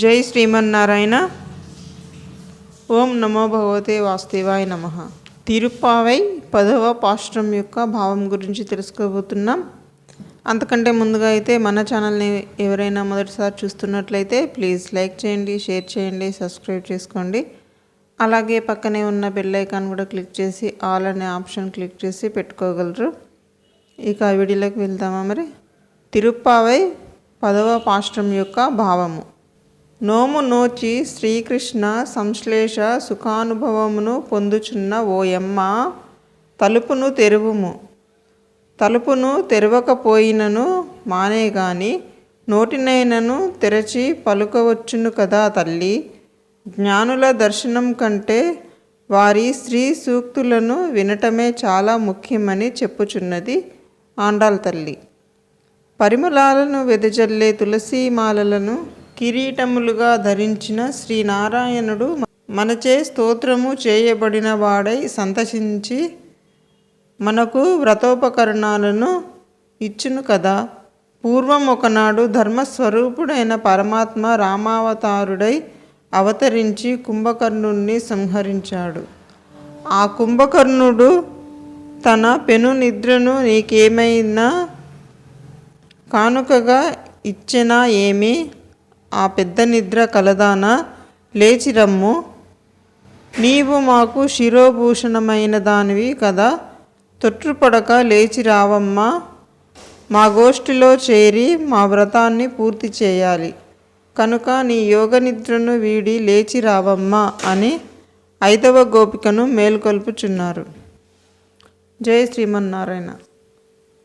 జై శ్రీమన్నారాయణ. ఓం నమో భగవతే వాస్తవాయ నమ. తిరుపావై పదవ పాశ్రం యొక్క భావం గురించి తెలుసుకోబోతున్నాం. అంతకంటే ముందుగా అయితే మన ఛానల్ని ఎవరైనా మొదటిసారి చూస్తున్నట్లయితే ప్లీజ్ లైక్ చేయండి షేర్ చేయండి సబ్స్క్రైబ్ చేసుకోండి. అలాగే పక్కనే ఉన్న బెల్ ఐకాన్ కూడా క్లిక్ చేసి ఆల్ అనే ఆప్షన్ క్లిక్ చేసి పెట్టుకోగలరు. ఇక ఆ వీడియోలోకి వెళ్దామా మరి? తిరుప్పావై పదవ పాశ్రం యొక్క భావము. నోము నోచి శ్రీకృష్ణ సంశ్లేష సుఖానుభవమును పొందుచున్న ఓయమ్మ తలుపును తెరువుము. తలుపును తెరవకపోయినను మానే గాని నోటినైనను తెరచి పలుకవచ్చును కదా తల్లి. జ్ఞానుల దర్శనం కంటే వారి స్త్రీ సూక్తులను వినటమే చాలా ముఖ్యమని చెప్పుచున్నది ఆండాల్ తల్లి. పరిమళాలను వెదజల్లే తులసీమాలలను కిరీటములుగా ధరించిన శ్రీనారాయణుడు మనచే స్తోత్రము చేయబడిన వాడై సంతసించి మనకు వ్రతోపకరణాలను ఇచ్చును కదా. పూర్వం ఒకనాడు ధర్మస్వరూపుడైన పరమాత్మ రామావతారుడై అవతరించి కుంభకర్ణుణ్ణి సంహరించాడు. ఆ కుంభకర్ణుడు తన పెను నిద్రను నీకేమైనా కానుకగా ఇచ్చినా ఏమి? ఆ పెద్ద నిద్ర కలదాన? లేచిరమ్ము నీవు మాకు శిరోభూషణమైన దానివి కదా. తొట్టుపడక లేచి రావమ్మా. మా గోష్ఠిలో చేరి మా వ్రతాన్ని పూర్తి చేయాలి. కనుక నీ యోగ నిద్రను వీడి లేచి రావమ్మా అని ఐదవ గోపికను మేల్కొల్పుచున్నారు. జయ శ్రీమన్నారాయణ.